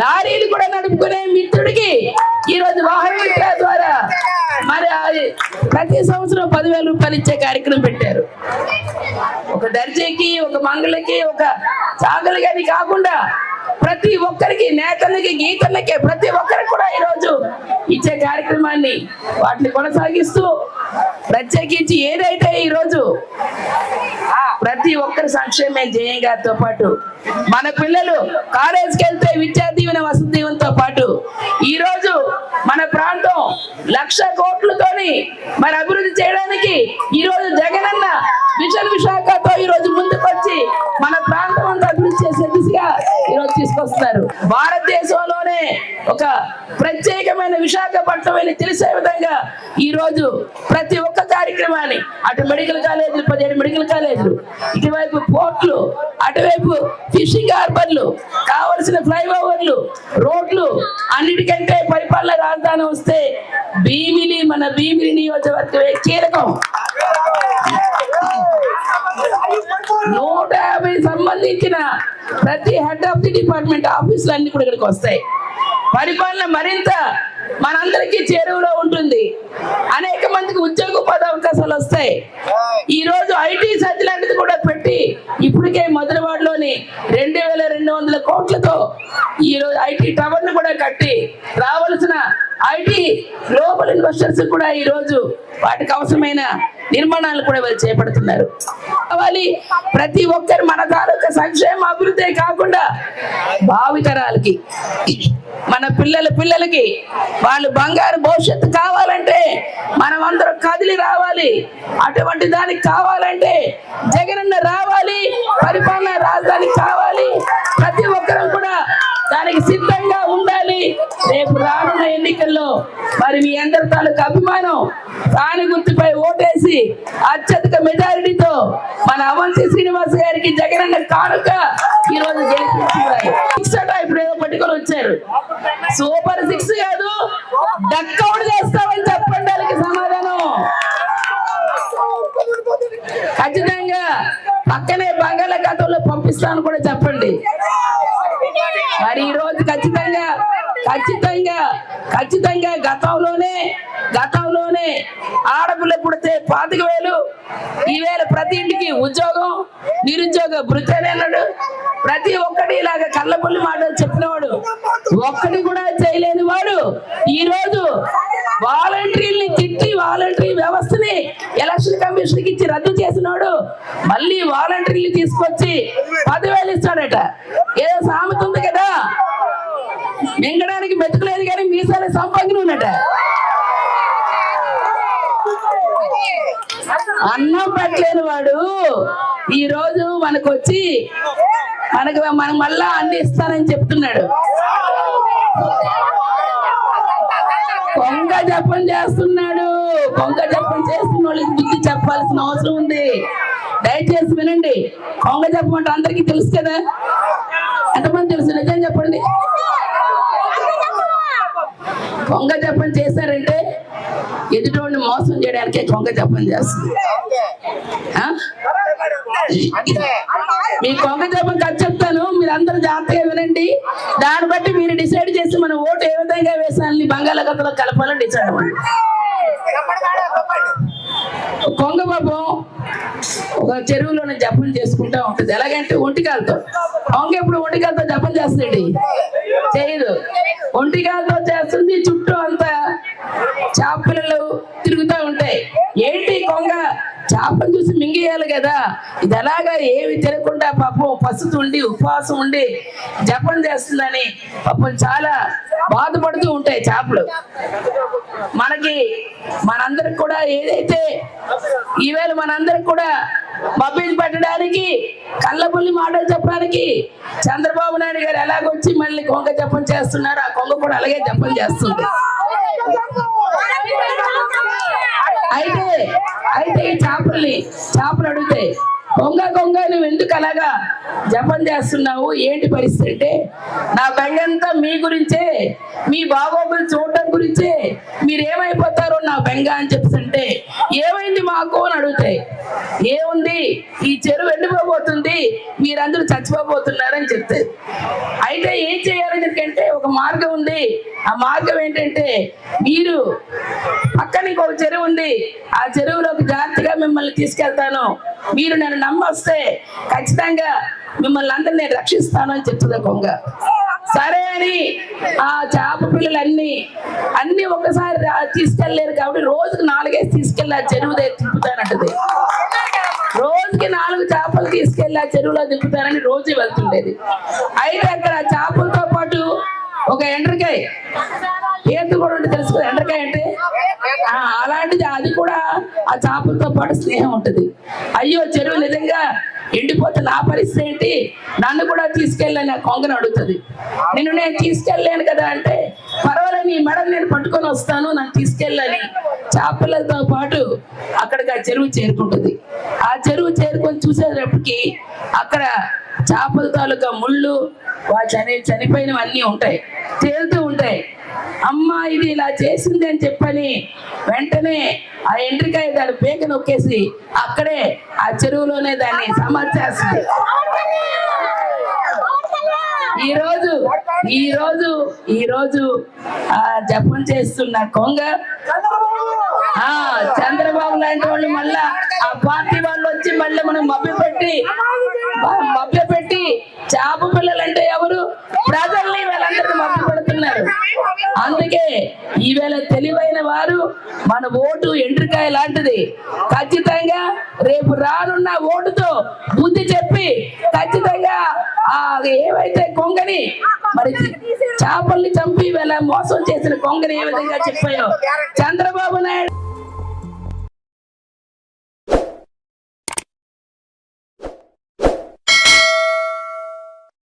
లారీలు కూడా నడుపుకునే మిత్రుడికి ఈ రోజు వాహన మిత్ర ద్వారా మరి అది ప్రతి సంవత్సరం పదివేల రూపాయలు ఇచ్చే కార్యక్రమం పెట్టారు. ఒక దర్జీకి ఒక మంగళకి ఒక చాగలి అని కాకుండా ప్రతి ఒక్కరికి నేతలకి గీతలకి ప్రతి ఒక్కరికి కూడా ఈరోజు ఇచ్చే కార్యక్రమాన్ని వాటిని కొనసాగిస్తూ ప్రత్యేకించి ఏదైతే ఈరోజు ప్రతి ఒక్కరి సంక్షేమే గారితో పాటు. మన పిల్లలు కాలేజీకి వెళ్తే విద్యా దీవెన వసతి దీవెనతో పాటు. ఈ రోజు మన ప్రాంతం లక్ష కోట్లతోని మరి అభివృద్ధి చేయడానికి ఈ రోజు జగన్ భారతదేశంలోనే ఒక ప్రత్యేకమైన విశాఖపట్నం అని తెలిసే విధంగా ఈ రోజు ప్రతి ఒక్క కార్యక్రమాన్ని అటు మెడికల్ కాలేజీలు పదిహేడు మెడికల్ కాలేజీలు ఇటువైపు పోర్ట్లు అటువైపు ఫిషింగ్ హార్బర్లు కావలసిన ఫ్లైఓవర్లు రోడ్లు అన్నిటికంటే పరిపాలన రాజధాని వస్తే భీమిలి మన భీమిలి నియోజకవర్గమే కీలకం. నూట యాభై సంబంధించిన ప్రతి హెడ్ ఆఫ్ ది డిపార్ట్మెంట్ ఆఫీసులు అన్ని కూడా ఇక్కడికి వస్తాయి. పరిపాలన మరింత మనందరికీ చేరువలో ఉంటుంది. అనేక మందికి ఉద్యోగ ఉపాధి అవకాశాలు వస్తాయి. ఈ రోజు ఐటీ సర్చ్ లాంటిది కూడా పెట్టి ఇప్పటికే మొదలవాడలోని రెండు వేల రెండు వందల కోట్లతో ఈ రోజు ఐటీ టవర్ను కూడా కట్టి రావాల్సిన ఐటీ గ్లోబల్ ఇన్వెస్టర్స్ కూడా ఈ రోజు వాటికి అవసరమైన నిర్మాణాలు కూడా వీళ్ళు చేపడుతున్నారు. కావాలి ప్రతి ఒక్కరు మన తాలూకా సంక్షేమ అభివృద్ధి కాకుండా భావితరాలకి మన పిల్లల పిల్లలకి వాళ్ళు బంగారు భవిష్యత్తు కావాలంటే మనం అందరం కదిలి రావాలి. అటువంటి దానికి కావాలంటే జగనన్న రావాలి పరిపాలన రాజధాని కావాలి. ప్రతి ఒక్కరం కూడా దానికి సిద్ధంగా రేపు రానున్న ఎన్నికల్లో మరి మీ అందరి తాలూకు అభిమానం రాణి గుర్తుపై ఓటేసి అత్యధిక మెజారిటీతో మన అవంతి శ్రీనివాస్ గారికి జగనన్న కానుక ఈ రోజు గెలిపించారు సిక్స్ అట ఇప్పుడు ఏదో పట్టుకొని వచ్చారు. సూపర్ సిక్స్ కాదు. డక్అవుట్ చేస్తామని చెప్పండి వాళ్ళకి సమాధానం. ఖచ్చితంగా పక్కనే బంగాళాఖాతంలో పంపిస్తాను కూడా చెప్పండి మరి ఈ రోజు ఖచ్చితంగా ఖచ్చితంగా ఖచ్చితంగా గతంలోనే గతంలోనే ఆడపిల్ల పుడితే పాతిక వేలు. ఈవేళ ప్రతి ఇంటికి ఉద్యోగం నిరుద్యోగ భృతి ప్రతి ఒక్కటి ఇలాగ కళ్ళబుల్లి మాటలు చెప్పినవాడు. ఒక్కటి కూడా చేయలేని వాడు. ఈ రోజు వాలంటీర్ని తిట్టి వాలంటీర్ వ్యవస్థని ఎలక్షన్ కమిషన్కి ఇచ్చి రద్దు చేసినాడు మళ్ళీ వాలంటీర్లు తీసుకొచ్చి పదివేలు ఇస్తాడట. ఏదో సామెత ఉంది కదా. మింగడానికి మెతుకులేదు కానీ మీసాలు సంపంగిన ఉన్నట అన్నం పెట్టలేని వాడు. ఈ రోజు మనకు వచ్చి మనకు మనకు మళ్ళా అన్ని ఇస్తానని చెప్తున్నాడు. కొంగ జపం చేస్తున్నాడు. కొంగ జపం చేస్తున్న వాళ్ళకి బుద్ధి చెప్పాల్సిన అవసరం ఉంది. దయచేసి వినండి. కొంగ జపం అంటే అందరికీ తెలుసు కదా? తెలుసు నిజం చెప్పండి. కొంగ జపం చేశారంటే ఎదుటోడిని మోసం చేయడానికే కొంగ జపం చేస్తుంది. మీ కొంగ జపం కథ చెప్తాను మీరు అందరూ జాగ్రత్తగా వినండి. దాన్ని బట్టి మీరు డిసైడ్ చేసి మన ఓటు ఏ విధంగా వేసాలని బంగాళాఖాతంలో కలపాలని డిసైడ్ అవ్వండి. కొంగ పాపం చెరువులోనే జపం చేసుకుంటా ఉంటుంది. ఎలాగంటే ఒంటికాలతో. అవును ఎప్పుడు ఒంటికాలతో జపం చేస్తుంది చేయదు ఒంటికాలతో చేస్తుంది చుట్టూ అంతా చేపలు తిరుగుతూ ఉంటాయి. ఏంటి కొంగ? చేపను చూసి మింగేయాలి కదా. ఇది ఎలాగా ఏమి తినకుండా పాపం పసుతుండి ఉపవాసం ఉండి జపం చేస్తుందని పాపం చాలా బాధపడుతూ ఉంటాయి చేపలు. మనకి మనందరికి కూడా ఏదైతే ఈవేళ మనందరికి కూడా మబ్బిని పెట్టడానికి కళ్ళబుల్లి మాటలు చెప్పడానికి చంద్రబాబు నాయుడు గారు ఎలాగొచ్చి మళ్ళీ కొంగ జపం చేస్తున్నారు ఆ కొంగ కూడా అలాగే జపం చేస్తుంది. అయితే అయితే ఈ చేపల్ని చేపలు అడిగితే కొంగ కొంగ నువ్వు ఎందుకు అలాగా జపం చేస్తున్నావు? ఏంటి పరిస్థితి అంటే నా బెంగంతా మీ గురించే మీ బాగోగులు చూడటం గురించే మీరు ఏమైపోతారో నా బెంగ అని చెప్తుంటే ఏమైంది మాకు అని అడుగుతాయి. ఏముంది? ఈ చెరువు ఎండిపోబోతుంది మీరందరూ చచ్చిపోబోతున్నారని చెప్తారు అయితే ఏం చేయాలని ఎందుకంటే ఒక మార్గం ఉంది. ఆ మార్గం ఏంటంటే మీరు పక్కన ఇంకొక చెరువు ఉంది. ఆ చెరువులోకి జాగ్రత్తగా మిమ్మల్ని తీసుకెళ్తాను. మీరు నన్ను నమ్మొస్తే ఖచ్చితంగా మిమ్మల్ని అందరినీ నేను రక్షిస్తాను అని చెప్తుంది కొంగ. సరే అని ఆ చేప పిల్లలు అన్ని అన్ని ఒకసారి రా- తీసుకెళ్ళలేరు కాబట్టి రోజుకు నాలుగేసి తీసుకెళ్ళి ఆ చెరువు తిప్పుతానంటది రోజుకి నాలుగు చేపలు తీసుకెళ్ళి ఆ చెరువులో దింపుతారని రోజు వెళ్తుండేది. అయితే అక్కడ చేపలతో పాటు ఒక ఎండ్రకాయ. ఏది కూడా ఉంటుంది తెలుసు కదా ఎండ్రకాయ అంటే? అలాంటిది అది కూడా ఆ చేపలతో పాటు స్నేహం ఉంటుంది. అయ్యో చెరువు నిజంగా ఎండిపోతే నా పరిస్థితి ఏంటి? నన్ను కూడా తీసుకెళ్ళని ఆ కొంగను అడుగుతుంది. నేను నేను తీసుకెళ్ళలేను కదా అంటే పర్వాలేదు నీ మెడలు నేను పట్టుకొని వస్తాను నన్ను తీసుకెళ్ళని చేపలతో పాటు అక్కడికి ఆ చెరువు చేరుకుంటుంది. ఆ చెరువు చేరుకొని చూసేటప్పటికి అక్కడ చేపల తాలూకా ముళ్ళు వాటి చని చనిపోయినవి అన్నీ ఉంటాయి. తేలుతూ ఉంటాయి. అమ్మ ఇది ఇలా చేసింది అని చెప్పని వెంటనే ఆ ఎంట్రికాయ దాని పేక నొక్కేసి అక్కడే ఆ చెరువులోనే దాన్ని సమర్చేస్తుంది. ఈ రోజు ఈ రోజు ఈ రోజు ఆ జపం చేస్తున్న కొంగ ఆ చంద్రబాబు లాంటి వాళ్ళు మళ్ళా ఆ పార్టీ వాళ్ళు వచ్చి మళ్ళీ మనం మభ్యపెట్టి పెట్టి మభ్య పెట్టి చేప పిల్లలు అంటే ఎవరు? ప్రజల్ని వీళ్ళందరినీ మభ్య పెడుతున్నారు అందుకే ఈవేళ తెలివైన వారు మన ఓటు ఎండ్రికాయ లాంటిది. ఖచ్చితంగా రేపు రానున్న ఓటుతో బుద్ధి చెప్పి ఖచ్చితంగా ఆ ఏవైతే కొంగని మరి చేపల్ని చంపి వేళ మోసం చేసిన కొంగని ఏ విధంగా చెప్పాయో చంద్రబాబు నాయుడు